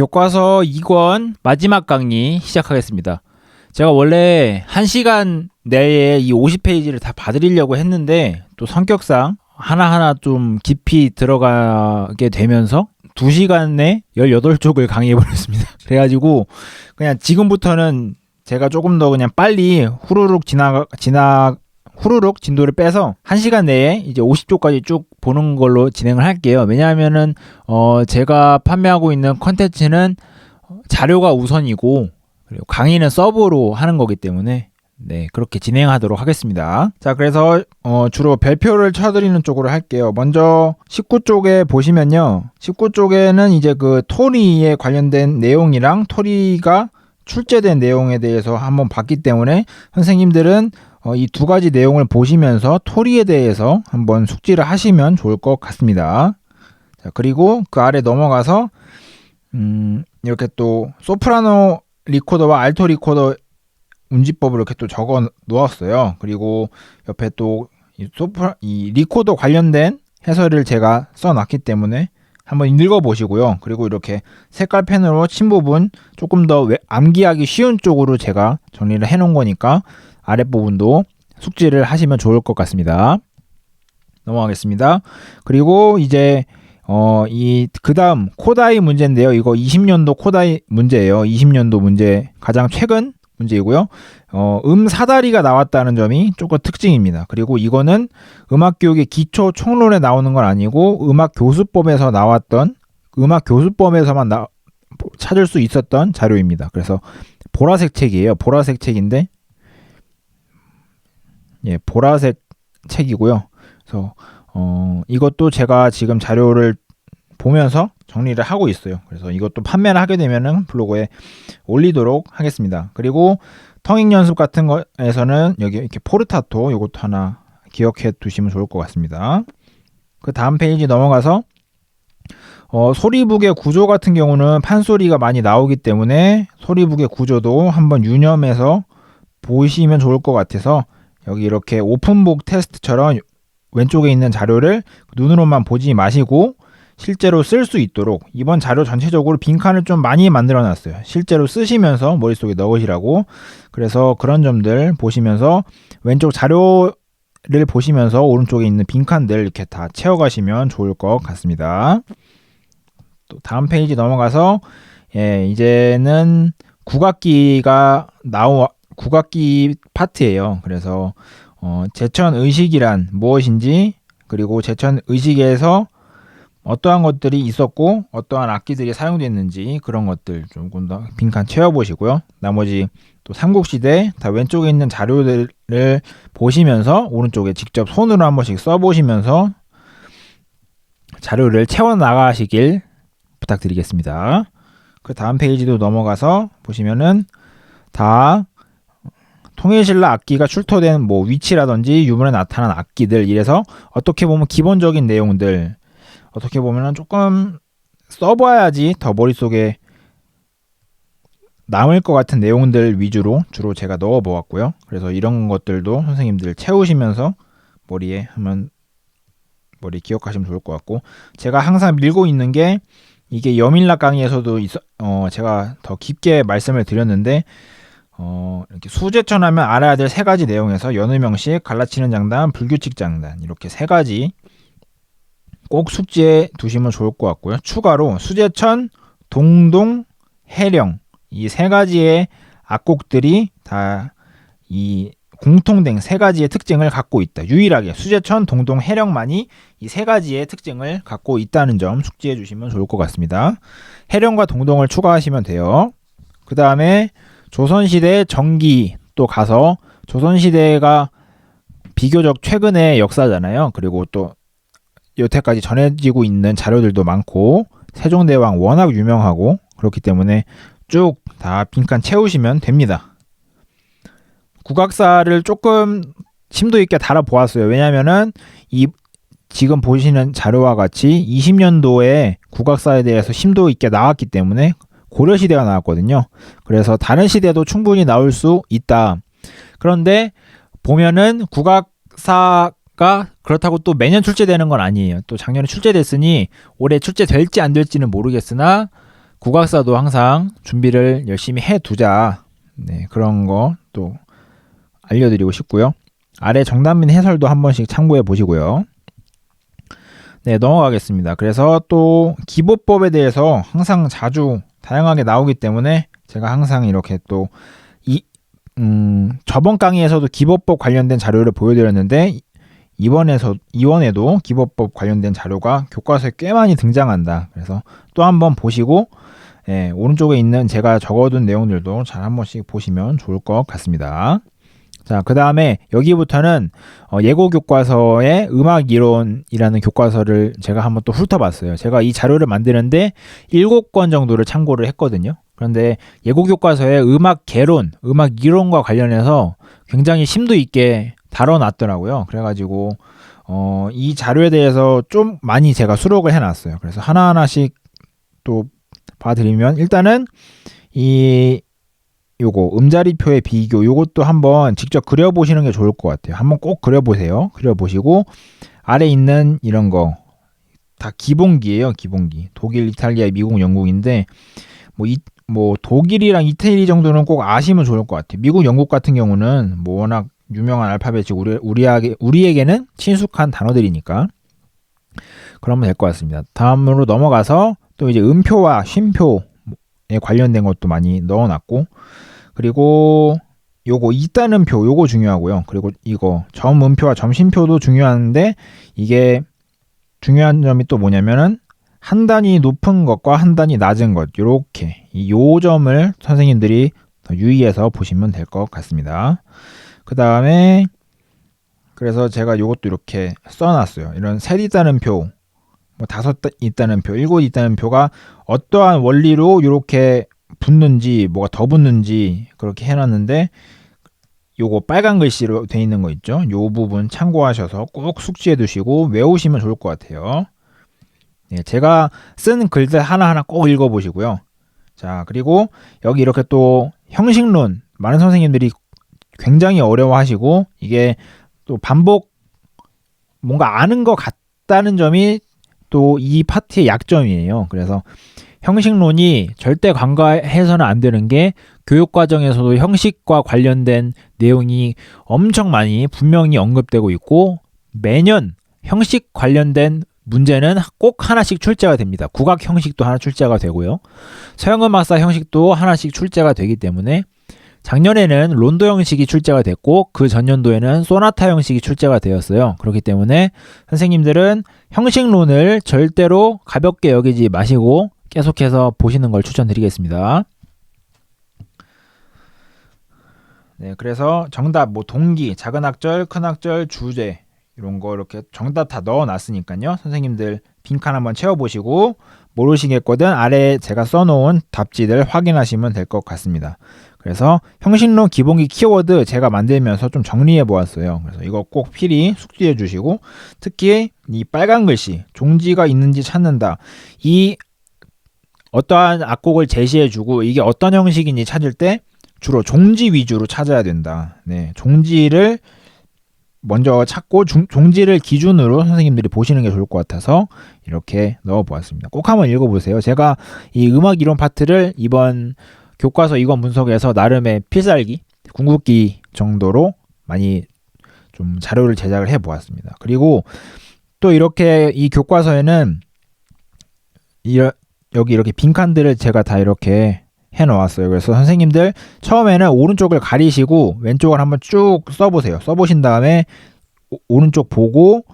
교과서 2권 마지막 강의 시작하겠습니다. 제가 원래 1시간 내에 이 50페이지를 다 봐드리려고 했는데 또 성격상 하나하나 좀 깊이 들어가게 되면서 2시간에 18쪽을 강의해버렸습니다. 그래가지고 그냥 지금부터는 제가 조금 더 그냥 빨리 후루룩 지나, 지나, 후루룩 진도를 빼서 1시간 내에 이제 50쪽까지 쭉 보는 걸로 진행을 할게요. 왜냐하면은, 어, 제가 판매하고 있는 컨텐츠는 자료가 우선이고, 그리고 강의는 서브로 하는 거기 때문에, 네, 그렇게 진행하도록 하겠습니다. 자, 그래서, 어, 주로 별표를 쳐드리는 쪽으로 할게요. 먼저, 19쪽에 보시면요. 19쪽에는 이제 그 토리에 관련된 내용이랑 토리가 출제된 내용에 대해서 한번 봤기 때문에 선생님들은 어, 이 두 가지 내용을 보시면서 토리에 대해서 한번 숙지를 하시면 좋을 것 같습니다. 자, 그리고 그 아래 넘어가서 음, 이렇게 또 소프라노 리코더와 알토 리코더 운지법을 이렇게 또 적어 놓았어요. 그리고 옆에 또 이 소프라 이 리코더 관련된 해설을 제가 써 놨기 때문에 한번 읽어 보시고요. 그리고 이렇게 색깔 펜으로 친 부분 조금 더 외- 암기하기 쉬운 쪽으로 제가 정리를 해 놓은 거니까 아랫부분도 숙지를 하시면 좋을 것 같습니다. 넘어가겠습니다. 그리고 이제 어 이 그 다음 코다이 문제인데요. 이거 20년도 코다이 문제예요. 20년도 문제 가장 최근 문제이고요. 어, 음 사다리가 나왔다는 점이 조금 특징입니다. 그리고 이거는 음악 교육의 기초 총론에 나오는 건 아니고 음악 교수법에서 나왔던 음악 교수법에서만 나, 찾을 수 있었던 자료입니다. 그래서 보라색 책이에요. 보라색 책인데 예, 보라색 책이고요. 그래서 어, 이것도 제가 지금 자료를 보면서 정리를 하고 있어요. 그래서 이것도 판매를 하게 되면은 블로그에 올리도록 하겠습니다. 그리고 통역 연습 같은 거에서는 여기 이렇게 포르타토 이것도 하나 기억해 두시면 좋을 것 같습니다. 그 다음 페이지 넘어가서 어, 소리북의 구조 같은 경우는 판소리가 많이 나오기 때문에 소리북의 구조도 한번 유념해서 보시면 좋을 것 같아서 여기 이렇게 오픈북 테스트처럼 왼쪽에 있는 자료를 눈으로만 보지 마시고 실제로 쓸 수 있도록 이번 자료 전체적으로 빈칸을 좀 많이 만들어 놨어요. 실제로 쓰시면서 머릿속에 넣으시라고. 그래서 그런 점들 보시면서 왼쪽 자료를 보시면서 오른쪽에 있는 빈칸들 이렇게 다 채워가시면 좋을 것 같습니다. 또 다음 페이지 넘어가서 예, 이제는 국악기가 나오 국악기 파트예요. 그래서 어, 제천 의식이란 무엇인지 그리고 제천 의식에서 어떠한 것들이 있었고 어떠한 악기들이 사용됐는지 그런 것들 조금 더 빈칸 채워보시고요. 나머지 또 삼국시대 다 왼쪽에 있는 자료들을 보시면서 오른쪽에 직접 손으로 한 번씩 써보시면서 자료를 채워 나가시길 부탁드리겠습니다. 그 다음 페이지도 넘어가서 보시면은 다 통일신라 악기가 출토된 뭐 위치라든지 유물에 나타난 악기들 이래서 어떻게 보면 기본적인 내용들 어떻게 보면은 조금 써봐야지 더 머릿속에 남을 것 같은 내용들 위주로 주로 제가 넣어 보았고요. 그래서 이런 것들도 선생님들 채우시면서 머리에 한번 머리 기억하시면 좋을 것 같고 제가 항상 밀고 있는 게 이게 여밀락 강의에서도 있어, 어, 제가 더 깊게 말씀을 드렸는데 어, 이렇게 수제천 하면 알아야 될 세 가지 내용에서 연의명식, 갈라치는 장단, 불규칙 장단 이렇게 세 가지 꼭 숙지해 두시면 좋을 것 같고요. 추가로 수제천, 동동, 해령 이 세 가지의 악곡들이 다 이 공통된 세 가지의 특징을 갖고 있다. 유일하게 수제천, 동동, 해령만이 이 세 가지의 특징을 갖고 있다는 점 숙지해 주시면 좋을 것 같습니다. 해령과 동동을 추가하시면 돼요. 그 다음에 조선시대 전기 또 가서 조선시대가 비교적 최근의 역사잖아요. 그리고 또 여태까지 전해지고 있는 자료들도 많고 세종대왕 워낙 유명하고 그렇기 때문에 쭉 다 빈칸 채우시면 됩니다. 국악사를 조금 심도 있게 달아보았어요. 왜냐면은 이 지금 보시는 자료와 같이 20년도에 국악사에 대해서 심도 있게 나왔기 때문에 고려 시대가 나왔거든요. 그래서 다른 시대도 충분히 나올 수 있다. 그런데 보면은 국악사가 그렇다고 또 매년 출제되는 건 아니에요. 또 작년에 출제됐으니 올해 출제될지 안 될지는 모르겠으나 국악사도 항상 준비를 열심히 해 두자. 네, 그런 거 또 알려드리고 싶고요. 아래 정답민 해설도 한 번씩 참고해 보시고요. 네, 넘어가겠습니다. 그래서 또 기보법에 대해서 항상 자주 다양하게 나오기 때문에 제가 항상 이렇게 또 이, 음, 저번 강의에서도 기보법 관련된 자료를 보여드렸는데 이번에서 이번에도 기법법 관련된 자료가 교과서에 꽤 많이 등장한다. 그래서 또 한번 보시고 예, 오른쪽에 있는 제가 적어둔 내용들도 잘 한 번씩 보시면 좋을 것 같습니다. 자, 그 다음에 여기부터는 어, 예고 교과서의 음악 이론이라는 교과서를 제가 한번 또 훑어봤어요. 제가 이 자료를 만드는데 7권 정도를 참고를 했거든요. 그런데 예고 교과서의 음악 개론, 음악 이론과 관련해서 굉장히 심도 있게 다뤄놨더라고요. 그래가지고 어, 이 자료에 대해서 좀 많이 제가 수록을 해놨어요. 그래서 하나하나씩 또 봐드리면 일단은 이 요거 음자리표의 비교 요것도 한번 직접 그려보시는 게 좋을 것 같아요. 한번 꼭 그려보세요. 그려보시고 아래 있는 이런 거 다 기본기예요. 기본기. 독일, 이탈리아, 미국, 영국인데 뭐, 이, 뭐 독일이랑 이태리 정도는 꼭 아시면 좋을 것 같아요. 미국, 영국 같은 경우는 뭐 워낙 유명한 알파벳이 우리, 우리에게, 우리에게는 친숙한 단어들이니까 그러면 될 것 같습니다. 다음으로 넘어가서 또 이제 음표와 쉼표 에 관련된 것도 많이 넣어놨고 그리고 요거 있다는 표 요거 중요하고요. 그리고 이거 점음표와 점심표도 중요한데 이게 중요한 점이 또 뭐냐면은 한 단위 높은 것과 한 단위 낮은 것 요렇게 이 요 점을 선생님들이 더 유의해서 보시면 될 것 같습니다. 그 다음에 그래서 제가 요것도 이렇게 써놨어요. 이런 셋 있다는 표, 뭐 다섯 있다는 표, 일곱 있다는 표가 어떠한 원리로 이렇게 붙는지 뭐가 더 붙는지 그렇게 해놨는데 요거 빨간 글씨로 돼 있는 거 있죠? 요 부분 참고하셔서 꼭 숙지해 두시고 외우시면 좋을 것 같아요. 네, 제가 쓴 글들 하나하나 꼭 읽어보시고요. 자, 그리고 여기 이렇게 또 형식론 많은 선생님들이 굉장히 어려워하시고 이게 또 반복 뭔가 아는 것 같다는 점이 또 이 파트의 약점이에요. 그래서 형식론이 절대 간과해서는 안 되는 게 교육 과정에서도 형식과 관련된 내용이 엄청 많이 분명히 언급되고 있고 매년 형식 관련된 문제는 꼭 하나씩 출제가 됩니다. 국악 형식도 하나 출제가 되고요. 서양음악사 형식도 하나씩 출제가 되기 때문에 작년에는 론도 형식이 출제가 됐고 그 전년도에는 소나타 형식이 출제가 되었어요. 그렇기 때문에 선생님들은 형식론을 절대로 가볍게 여기지 마시고 계속해서 보시는 걸 추천드리겠습니다. 네, 그래서 정답 뭐 동기, 작은 학절, 큰 학절, 주제 이런 거 이렇게 정답 다 넣어 놨으니까요. 선생님들 빈칸 한번 채워 보시고 모르시겠거든 아래 제가 써 놓은 답지들 확인하시면 될 것 같습니다. 그래서 형식론 기본기 키워드 제가 만들면서 좀 정리해 보았어요. 그래서 이거 꼭 필히 숙지해 주시고 특히 이 빨간 글씨 종지가 있는지 찾는다. 이 어떠한 악곡을 제시해 주고 이게 어떤 형식인지 찾을 때 주로 종지 위주로 찾아야 된다. 네, 종지를 먼저 찾고 중, 종지를 기준으로 선생님들이 보시는 게 좋을 것 같아서 이렇게 넣어 보았습니다. 꼭 한번 읽어 보세요. 제가 이 음악 이론 파트를 이번 교과서 이권 분석에서 나름의 필살기, 궁극기 정도로 많이 좀 자료를 제작을 해 보았습니다. 그리고 또 이렇게 이 교과서에는 이, 여기 이렇게 빈칸들을 제가 다 이렇게 해 놓았어요. 그래서 선생님들 처음에는 오른쪽을 가리시고 왼쪽을 한번 쭉 써보세요. 써보신 다음에 오, 오른쪽 보고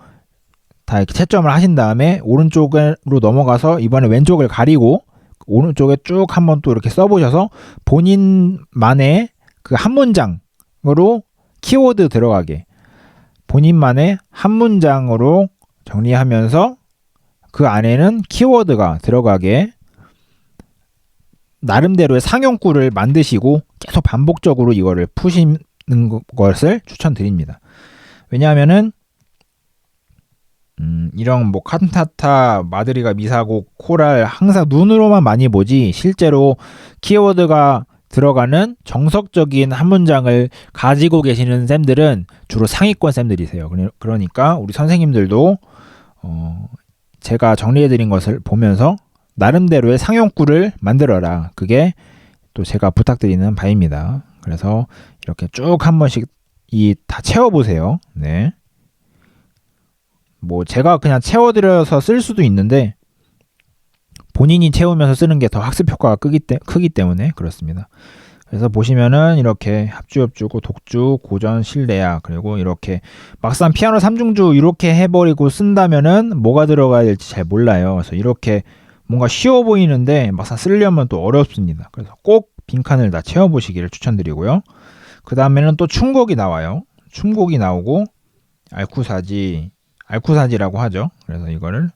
다 이렇게 채점을 하신 다음에 오른쪽으로 넘어가서 이번에 왼쪽을 가리고 오른쪽에 쭉 한번 또 이렇게 써보셔서 본인만의 그 한 문장으로 키워드 들어가게 본인만의 한 문장으로 정리하면서 그 안에는 키워드가 들어가게 나름대로의 상용구를 만드시고 계속 반복적으로 이거를 푸시는 것을 추천드립니다. 왜냐하면은 음, 이런 뭐 칸타타, 마드리가 미사곡, 코랄 항상 눈으로만 많이 보지 실제로 키워드가 들어가는 정석적인 한 문장을 가지고 계시는 쌤들은 주로 상위권 쌤들이세요. 그러니까 우리 선생님들도 어, 제가 정리해드린 것을 보면서 나름대로의 상용구를 만들어라. 그게 또 제가 부탁드리는 바입니다. 그래서 이렇게 쭉 한 번씩 이 다 채워보세요. 네. 뭐 제가 그냥 채워드려서 쓸 수도 있는데 본인이 채우면서 쓰는 게 더 학습 효과가 크기, 때, 크기 때문에 그렇습니다. 그래서 보시면은 이렇게 합주협주고 독주, 고전, 실내야 그리고 이렇게 막상 피아노 3중주 이렇게 해버리고 쓴다면은 뭐가 들어가야 될지 잘 몰라요. 그래서 이렇게 뭔가 쉬워 보이는데 막상 쓰려면 또 어렵습니다. 그래서 꼭 빈칸을 다 채워보시기를 추천드리고요. 그 다음에는 또 춤곡이 나와요. 춤곡이 나오고 알쿠사지, 알쿠사지라고 하죠. 그래서 이거를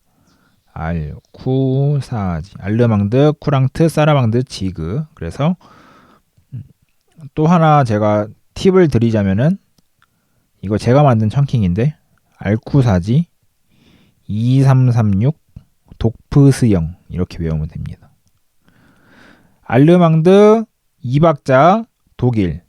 알쿠사지, 알르망드, 쿠랑트, 사라방드, 지그. 그래서 또 하나 제가 팁을 드리자면은 이거 제가 만든 청킹인데 알쿠사지 2336 독프스형 이렇게 외우면 됩니다. 알르망드 2박자 독일,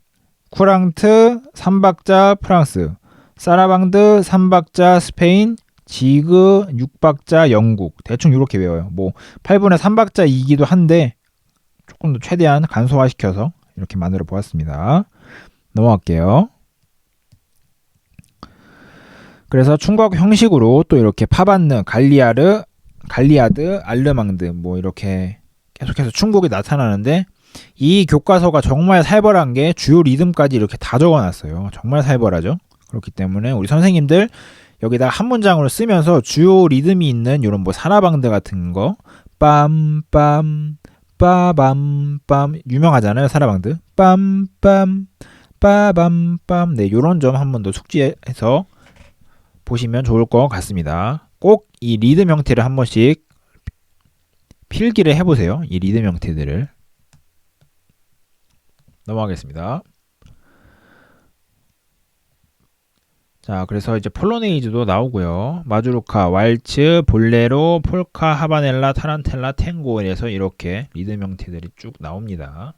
쿠랑트 3박자 프랑스, 사라방드 3박자 스페인, 지그 6박자 영국 대충 이렇게 외워요. 뭐 8분의 3박자 이기도 한데 조금 더 최대한 간소화시켜서 이렇게 만들어 보았습니다. 넘어갈게요. 그래서 충격 형식으로 또 이렇게 파반느, 갈리아르, 갈리아드, 알르망드 뭐 이렇게 계속해서 충곡이 나타나는데 이 교과서가 정말 살벌한 게 주요 리듬까지 이렇게 다 적어놨어요. 정말 살벌하죠. 그렇기 때문에 우리 선생님들 여기다 한 문장으로 쓰면서 주요 리듬이 있는 이런 뭐 사라방드 같은 거 빰빰 빠밤빰 유명하잖아요 사라방드 빰빰 빠밤빰. 네 요런 점 한 번 더 숙지해서 보시면 좋을 것 같습니다. 꼭 이 리듬 형태를 한 번씩 필기를 해보세요 이 리듬 형태들을. 넘어가겠습니다 자, 그래서 이제 폴로네이즈도 나오고요. 마주루카, 왈츠, 볼레로, 폴카, 하바넬라, 타란텔라, 탱고 에서 이렇게 리듬 형태들이 쭉 나옵니다.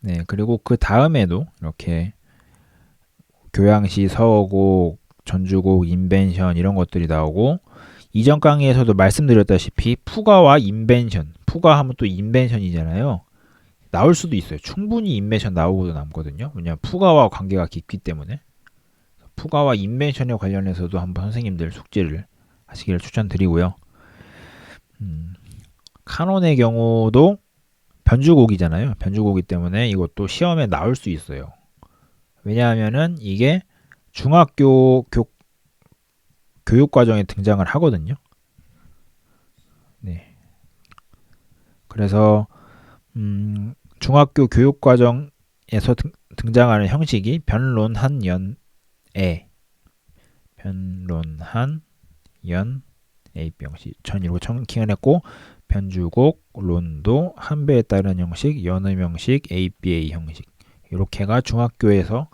네, 그리고 그 다음에도 이렇게 교양시, 서어곡, 전주곡, 인벤션 이런 것들이 나오고 이전 강의에서도 말씀드렸다시피 푸가와 인벤션 푸가 하면 또 인벤션이잖아요. 나올 수도 있어요. 충분히 인벤션 나오고도 남거든요. 왜냐하면 푸가와 관계가 깊기 때문에 푸가와 인벤션에 관련해서도 한번 선생님들 숙제를 하시기를 추천드리고요. 음, 카논의 경우도 변주곡이잖아요. 변주곡이 때문에 이것도 시험에 나올 수 있어요. 왜냐하면은 이게 중학교 교, 교육 과정에 등장을 하거든요. 네. 그래서 음, 중학교 교육 과정에서 등, 등장하는 형식이 변론한 연애 변론한 연 AB 형식 전 이렇게 청킹을 했고 변주곡 론도 한배에 따른 형식 연음 형식 ABA 형식 이렇게가 중학교에서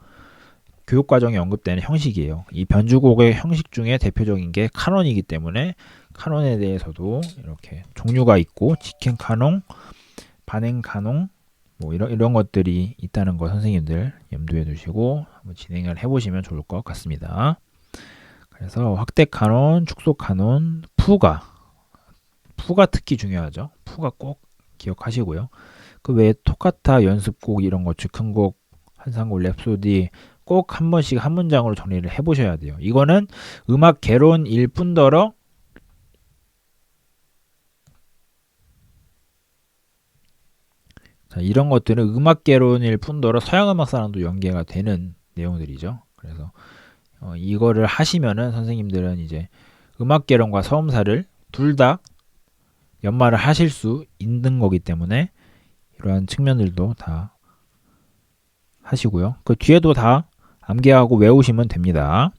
교육 과정에 언급되는 형식이에요. 이 변주곡의 형식 중에 대표적인 게 카논이기 때문에 카논에 대해서도 이렇게 종류가 있고 직행 카논, 반행 카논 뭐 이런 이런 것들이 있다는 거 선생님들 염두에 두시고 한번 진행을 해보시면 좋을 것 같습니다. 그래서 확대 카논, 축소 카논, 푸가 푸가 특히 중요하죠. 푸가 꼭 기억하시고요. 그 외에 토카타 연습곡 이런 거 즉흥곡 한상곡 랩소디 꼭 한 번씩 한 문장으로 정리를 해보셔야 돼요. 이거는 음악 개론일 뿐더러 자, 이런 것들은 음악 개론일 뿐더러 서양 음악 사랑도 연계가 되는 내용들이죠. 그래서 어, 이거를 하시면은 선생님들은 이제 음악 개론과 서음사를 둘 다 연말을 하실 수 있는 거기 때문에 이러한 측면들도 다 하시고요. 그 뒤에도 다 암기하고 외우시면 됩니다.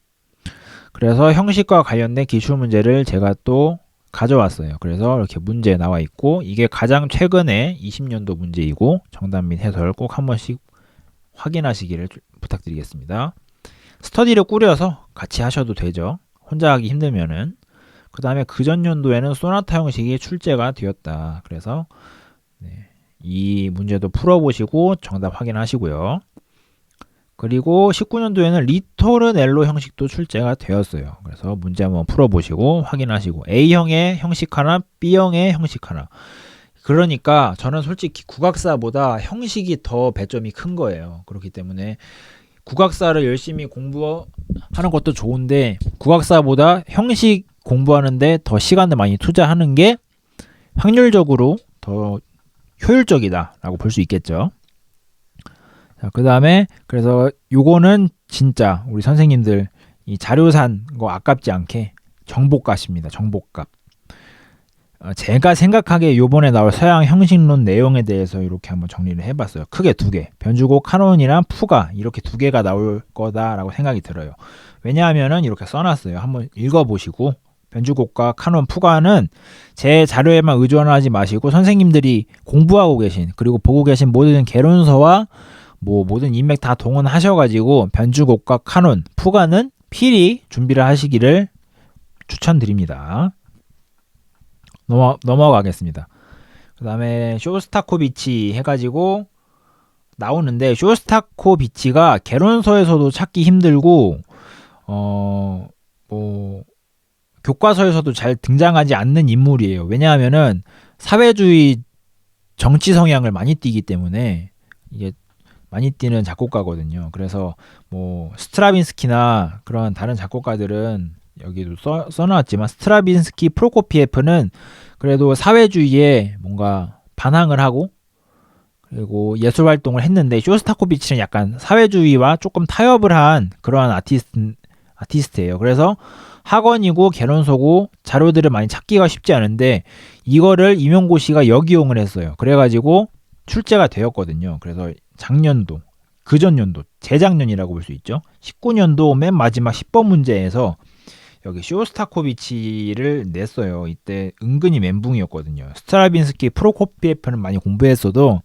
그래서 형식과 관련된 기출 문제를 제가 또 가져왔어요. 그래서 이렇게 문제 나와 있고 이게 가장 최근에 20년도 문제이고 정답 및 해설 꼭 한 번씩 확인하시기를 부탁드리겠습니다. 스터디를 꾸려서 같이 하셔도 되죠. 혼자 하기 힘들면은 그 다음에 그 전 연도에는 소나타 형식이 출제가 되었다. 그래서 네, 이 문제도 풀어보시고 정답 확인하시고요. 그리고 19년도에는 리토르넬로 형식도 출제가 되었어요. 그래서 문제 한번 풀어보시고 확인하시고 A형의 형식 하나, B형의 형식 하나. 그러니까 저는 솔직히 국악사보다 형식이 더 배점이 큰 거예요. 그렇기 때문에 국악사를 열심히 공부하는 것도 좋은데 국악사보다 형식 공부하는데 더 시간을 많이 투자하는 게 확률적으로 더 효율적이다라고 볼 수 있겠죠. 자, 그 다음에 그래서 요거는 진짜 우리 선생님들 이 자료 산 거 아깝지 않게 정복값입니다. 정복값. 어, 제가 생각하기에 요번에 나올 서양 형식론 내용에 대해서 이렇게 한번 정리를 해봤어요. 크게 두 개. 변주곡 카논이랑 푸가 이렇게 두 개가 나올 거다라고 생각이 들어요. 왜냐하면은 이렇게 써놨어요. 한번 읽어보시고 변주곡과 카논 푸가는 제 자료에만 의존하지 마시고 선생님들이 공부하고 계신 그리고 보고 계신 모든 개론서와 뭐 모든 인맥 다 동원하셔가지고 변주곡과 카논 푸가는 필히 준비를 하시기를 추천드립니다. 넘어 넘어가겠습니다. 그 다음에 쇼스타코비치 해가지고 나오는데 쇼스타코비치가 개론서에서도 찾기 힘들고 어 뭐 교과서에서도 잘 등장하지 않는 인물이에요. 왜냐하면은 사회주의 정치 성향을 많이 띠기 때문에 이게 많이 띠는 작곡가거든요. 그래서 뭐 스트라빈스키나 그런 다른 작곡가들은 여기도 써, 써놨지만 스트라빈스키 프로코피에프는 그래도 사회주의에 뭔가 반항을 하고 그리고 예술 활동을 했는데 쇼스타코비치는 약간 사회주의와 조금 타협을 한 그러한 아티스트 아티스트예요. 그래서 학원이고 개론서고 자료들을 많이 찾기가 쉽지 않은데 이거를 임용고 씨가 역이용을 했어요. 그래가지고 출제가 되었거든요. 그래서 작년도, 그전년도, 재작년이라고 볼 수 있죠. 19년도 맨 마지막 10번 문제에서 여기 쇼스타코비치를 냈어요. 이때 은근히 멘붕이었거든요. 스트라빈스키 프로코피에프는 많이 공부했어도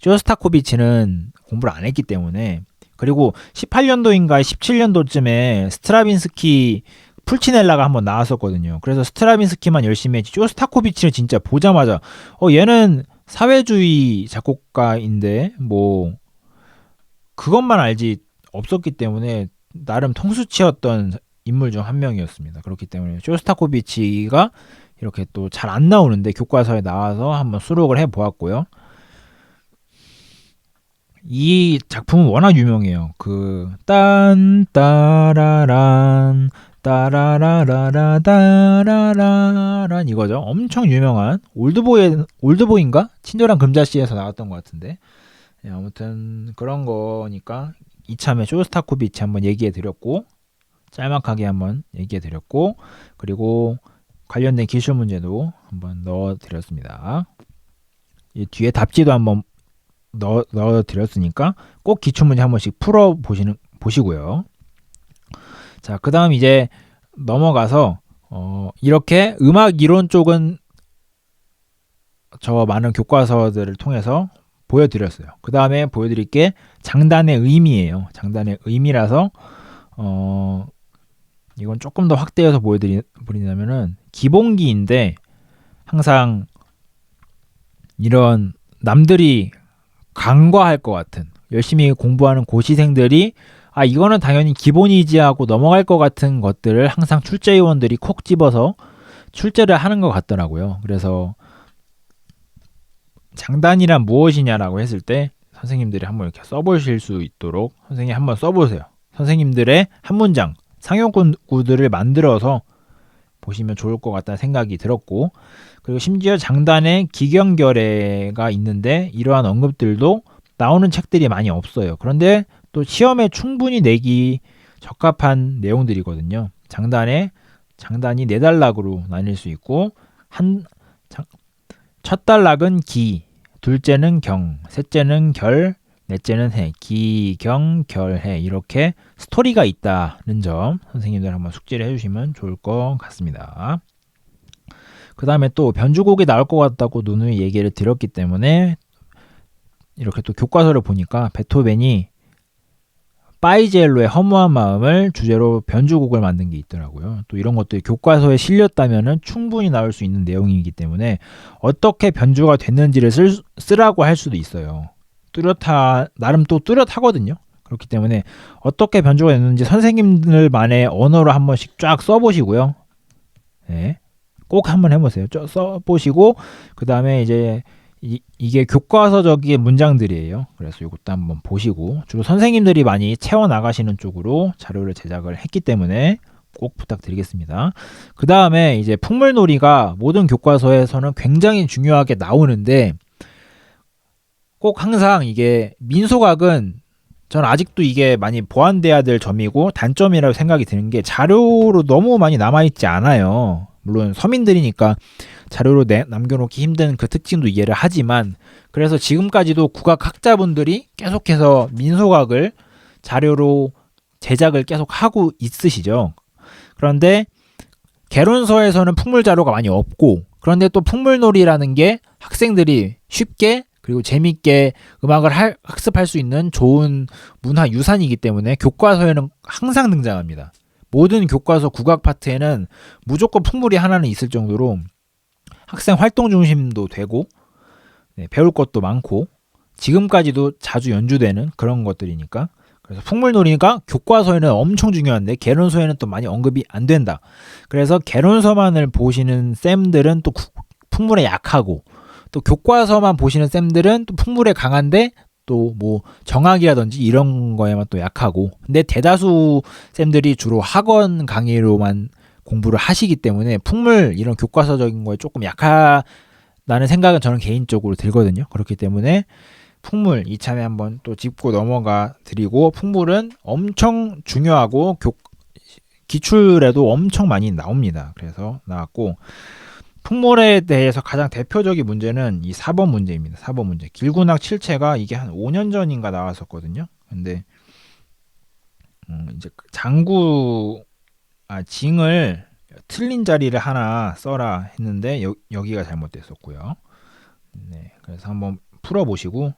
쇼스타코비치는 공부를 안 했기 때문에 그리고 18년도인가 17년도쯤에 스트라빈스키 풀치넬라가 한번 나왔었거든요. 그래서 스트라빈스키만 열심히 했지. 쇼스타코비치는 진짜 보자마자 어 얘는 사회주의 작곡가인데 뭐 그것만 알지 없었기 때문에 나름 통수치였던 인물 중 한 명이었습니다. 그렇기 때문에 쇼스타코비치가 이렇게 또 잘 안 나오는데 교과서에 나와서 한번 수록을 해 보았고요. 이 작품은 워낙 유명해요. 그 딴 따라란 따라라라라 따라라란 이거죠. 엄청 유명한 올드보이 올드보인가 친절한 금자씨에서 나왔던 것 같은데 네, 아무튼 그런 거니까 이참에 쇼스타코비치 한번 얘기해 드렸고 짤막하게 한번 얘기해 드렸고 그리고 관련된 기술 문제도 한번 넣어 드렸습니다. 뒤에 답지도 한번 넣어, 넣어 드렸으니까 꼭 기출 문제 한 번씩 풀어 보시는 보시고요. 자, 그 다음 이제 넘어가서, 어, 이렇게 음악 이론 쪽은 저 많은 교과서들을 통해서 보여드렸어요. 그 다음에 보여드릴 게 장단의 의미예요. 장단의 의미라서, 어, 이건 조금 더 확대해서 보여드리냐면은, 기본기인데, 항상 이런 남들이 간과할 것 같은, 열심히 공부하는 고시생들이 아 이거는 당연히 기본이지 하고 넘어갈 것 같은 것들을 항상 출제위원들이 콕 집어서 출제를 하는 것 같더라고요. 그래서 장단이란 무엇이냐라고 했을 때 선생님들이 한번 이렇게 써보실 수 있도록 선생님 한번 써보세요. 선생님들의 한 문장 상용구들을 만들어서 보시면 좋을 것 같다는 생각이 들었고 그리고 심지어 장단에 기경결례가 있는데 이러한 언급들도 나오는 책들이 많이 없어요. 그런데 또 시험에 충분히 내기 적합한 내용들이거든요. 장단에 장단이 네 단락으로 나뉠 수 있고 한 첫 단락은 기, 둘째는 경, 셋째는 결, 넷째는 해, 기, 경, 결, 해 이렇게 스토리가 있다는 점 선생님들 한번 숙지를 해주시면 좋을 것 같습니다. 그 다음에 또 변주곡이 나올 것 같다고 누누이 얘기를 드렸기 때문에 이렇게 또 교과서를 보니까 베토벤이 파이젤로의 허무한 마음을 주제로 변주곡을 만든 게 있더라고요. 또 이런 것들이 교과서에 실렸다면 충분히 나올 수 있는 내용이기 때문에 어떻게 변주가 됐는지를 쓸, 쓰라고 할 수도 있어요. 뚜렷하 나름 또 뚜렷하거든요. 그렇기 때문에 어떻게 변주가 됐는지 선생님들만의 언어로 한 번씩 쫙 써보시고요. 네. 꼭 한번 해보세요. 쭉 써보시고 그 다음에 이제 이, 이게 교과서적인 문장들이에요. 그래서 이것도 한번 보시고 주로 선생님들이 많이 채워 나가시는 쪽으로 자료를 제작을 했기 때문에 꼭 부탁드리겠습니다. 그 다음에 이제 풍물놀이가 모든 교과서에서는 굉장히 중요하게 나오는데 꼭 항상 이게 민소각은 저는 아직도 이게 많이 보완돼야 될 점이고 단점이라고 생각이 드는 게 자료로 너무 많이 남아있지 않아요. 물론 서민들이니까 자료로 내, 남겨놓기 힘든 그 특징도 이해를 하지만 그래서 지금까지도 국악학자분들이 계속해서 민소각을 자료로 제작을 계속 하고 있으시죠. 그런데 개론서에서는 풍물 자료가 많이 없고 그런데 또 풍물놀이라는 게 학생들이 쉽게 그리고 재밌게 음악을 할, 학습할 수 있는 좋은 문화 유산이기 때문에 교과서에는 항상 등장합니다. 모든 교과서 국악 파트에는 무조건 풍물이 하나는 있을 정도로 학생 활동 중심도 되고 네, 배울 것도 많고 지금까지도 자주 연주되는 그런 것들이니까 그래서 풍물놀이가 교과서에는 엄청 중요한데 개론서에는 또 많이 언급이 안 된다. 그래서 개론서만을 보시는 쌤들은 또 풍물에 약하고 또 교과서만 보시는 쌤들은 또 풍물에 강한데 또 뭐 정학이라든지 이런 거에만 또 약하고 근데 대다수 쌤들이 주로 학원 강의로만 공부를 하시기 때문에 풍물 이런 교과서적인 거에 조금 약하다는 생각은 저는 개인적으로 들거든요. 그렇기 때문에 풍물 이참에 한번 또 짚고 넘어가 드리고 풍물은 엄청 중요하고 교, 기출에도 엄청 많이 나옵니다. 그래서 나왔고 풍물에 대해서 가장 대표적인 문제는 이 4번 문제입니다. 4번 문제. 길군학 7체가 이게 한 5년 전인가 나왔었거든요. 근데 음, 이제 장구 아 징을 틀린 자리를 하나 써라 했는데 여, 여기가 잘못됐었고요. 네. 그래서 한번 풀어 보시고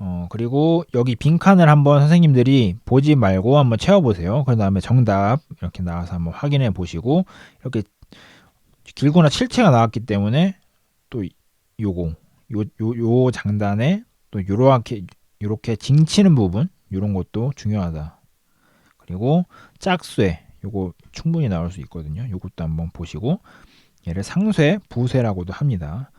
어, 그리고 여기 빈칸을 한번 선생님들이 보지 말고 한번 채워보세요. 그 다음에 정답 이렇게 나와서 한번 확인해 보시고 이렇게 길거나 실체가 나왔기 때문에 또 요거 요, 요, 요 장단에 또 요렇게 요렇게 징치는 부분 요런 것도 중요하다. 그리고 짝쇠 요거 충분히 나올 수 있거든요. 요것도 한번 보시고 얘를 상쇠, 부쇠라고도 합니다.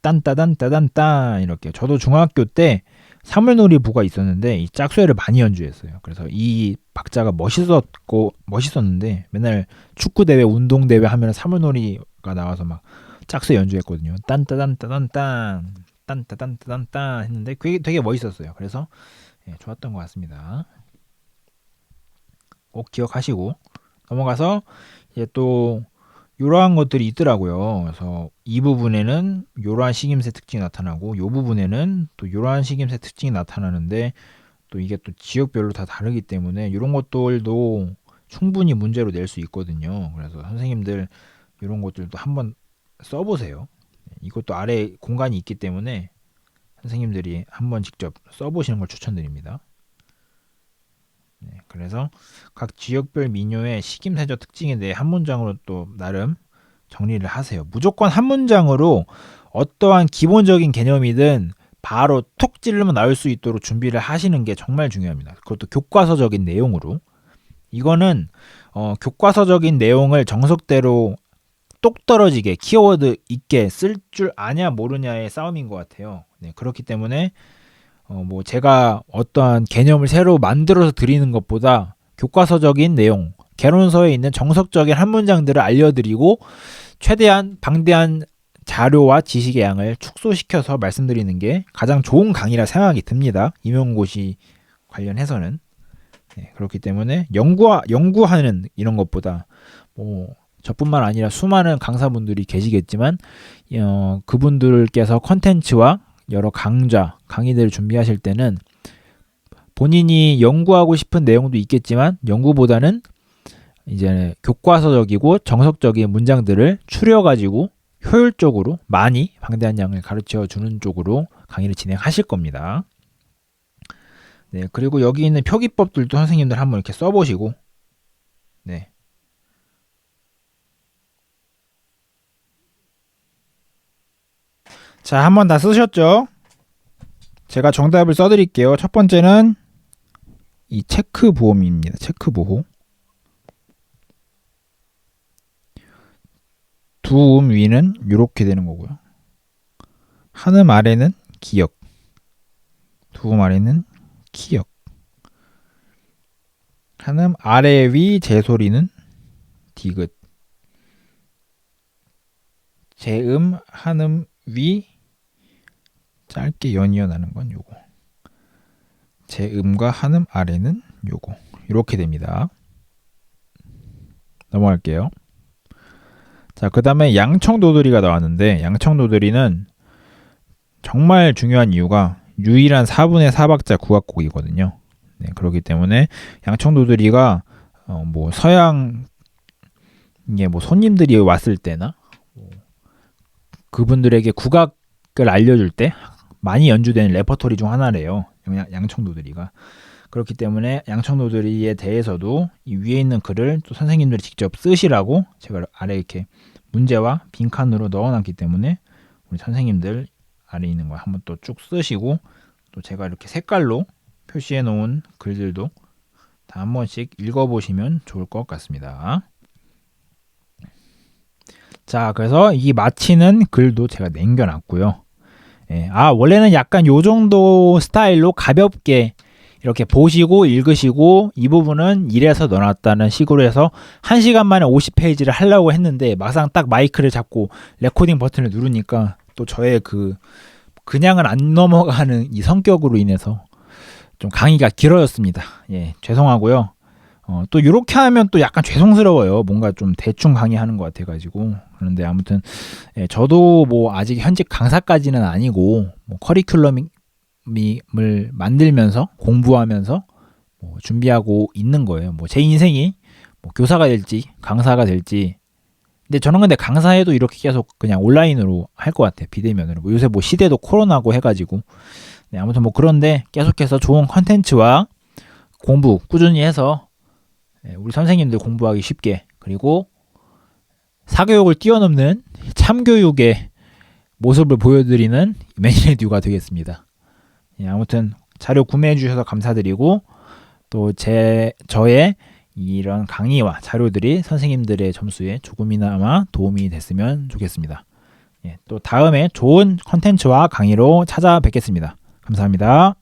딴따단따단딴 이렇게 저도 중학교 때 사물놀이부가 있었는데 이 짝수회를 많이 연주했어요. 그래서 이 박자가 멋있었고 멋있었는데 맨날 축구 대회, 운동 대회 하면 사물놀이가 나와서 막 짝수회 연주했거든요. 딴따단따단딴 딴따단따단딴 했는데 그게 되게 멋있었어요. 그래서 예, 좋았던 것 같습니다. 꼭 기억하시고 넘어가서 이제 또 이러한 것들이 있더라고요. 그래서 이 부분에는 이러한 식임새 특징이 나타나고 이 부분에는 또 이러한 식임새 특징이 나타나는데 또 이게 또 지역별로 다 다르기 때문에 이런 것들도 충분히 문제로 낼 수 있거든요. 그래서 선생님들 이런 것들도 한번 써보세요. 이것도 아래 공간이 있기 때문에 선생님들이 한번 직접 써보시는 걸 추천드립니다. 네, 그래서 각 지역별 민요의 식임세조 특징에 대해 한 문장으로 또 나름 정리를 하세요. 무조건 한 문장으로 어떠한 기본적인 개념이든 바로 톡 찌르면 나올 수 있도록 준비를 하시는 게 정말 중요합니다. 그것도 교과서적인 내용으로. 이거는 어, 교과서적인 내용을 정석대로 똑 떨어지게 키워드 있게 쓸 줄 아냐 모르냐의 싸움인 것 같아요. 네, 그렇기 때문에 어, 뭐 제가 어떠한 개념을 새로 만들어서 드리는 것보다 교과서적인 내용, 개론서에 있는 정석적인 한 문장들을 알려드리고 최대한 방대한 자료와 지식의 양을 축소시켜서 말씀드리는 게 가장 좋은 강의라 생각이 듭니다. 임용고시 관련해서는 네, 그렇기 때문에 연구하, 연구하는 이런 것보다 뭐 저뿐만 아니라 수많은 강사분들이 계시겠지만 어, 그분들께서 컨텐츠와 여러 강좌, 강의들을 준비하실 때는 본인이 연구하고 싶은 내용도 있겠지만 연구보다는 이제 교과서적이고 정석적인 문장들을 추려 가지고 효율적으로 많이 방대한 양을 가르쳐 주는 쪽으로 강의를 진행하실 겁니다. 네, 그리고 여기 있는 표기법들도 선생님들 한번 이렇게 써보시고, 네. 자, 한 번 다 쓰셨죠? 제가 정답을 써드릴게요. 첫 번째는 이 체크 보험입니다. 체크 보호. 두 음 위는 이렇게 되는 거고요. 한 음 아래는 기역. 두음 아래는 기역. 한음 아래 위 제소리는 디귿. 제음 한음 위 짧게 연이어 나는 건 요거. 제 음과 한음 아래는 요거. 이렇게 됩니다. 넘어갈게요. 자, 그 다음에 양청도들이가 나왔는데, 양청도들이는 정말 중요한 이유가 유일한 4분의 4박자 국악곡이거든요. 네, 그렇기 때문에 양청도들이가 어, 뭐 서양 이게 뭐 손님들이 왔을 때나 뭐 그분들에게 국악을 알려줄 때 많이 연주되는 레퍼토리 중 하나래요. 양- 양청도들이가 그렇기 때문에 양청도들이에 대해서도 이 위에 있는 글을 또 선생님들이 직접 쓰시라고 제가 아래 이렇게 문제와 빈칸으로 넣어놨기 때문에 우리 선생님들 아래 있는 거 한번 또 쭉 쓰시고 또 제가 이렇게 색깔로 표시해 놓은 글들도 다 한 번씩 읽어보시면 좋을 것 같습니다. 자, 그래서 이 마치는 글도 제가 남겨놨고요. 예, 아, 원래는 약간 요 정도 스타일로 가볍게 이렇게 보시고 읽으시고 이 부분은 이래서 넣어놨다는 식으로 해서 1시간 만에 50페이지를 하려고 했는데 막상 딱 마이크를 잡고 레코딩 버튼을 누르니까 또 저의 그 그냥은 안 넘어가는 이 성격으로 인해서 좀 강의가 길어졌습니다. 예, 죄송하고요. 어, 또 이렇게 하면 또 약간 죄송스러워요. 뭔가 좀 대충 강의하는 것 같아가지고 그런데 아무튼 예, 저도 뭐 아직 현직 강사까지는 아니고 뭐 커리큘럼을 만들면서 공부하면서 뭐 준비하고 있는 거예요. 뭐 제 인생이 뭐 교사가 될지 강사가 될지 근데 저는 근데 강사해도 이렇게 계속 그냥 온라인으로 할 것 같아요. 비대면으로. 뭐 요새 뭐 시대도 코로나고 해가지고 네, 아무튼 뭐 그런데 계속해서 좋은 컨텐츠와 공부 꾸준히 해서 예, 우리 선생님들 공부하기 쉽게 그리고 사교육을 뛰어넘는 참교육의 모습을 보여드리는 매니레듀가 되겠습니다. 예, 아무튼 자료 구매해 주셔서 감사드리고 또 제 저의 이런 강의와 자료들이 선생님들의 점수에 조금이나마 도움이 됐으면 좋겠습니다. 예, 또 다음에 좋은 컨텐츠와 강의로 찾아뵙겠습니다. 감사합니다.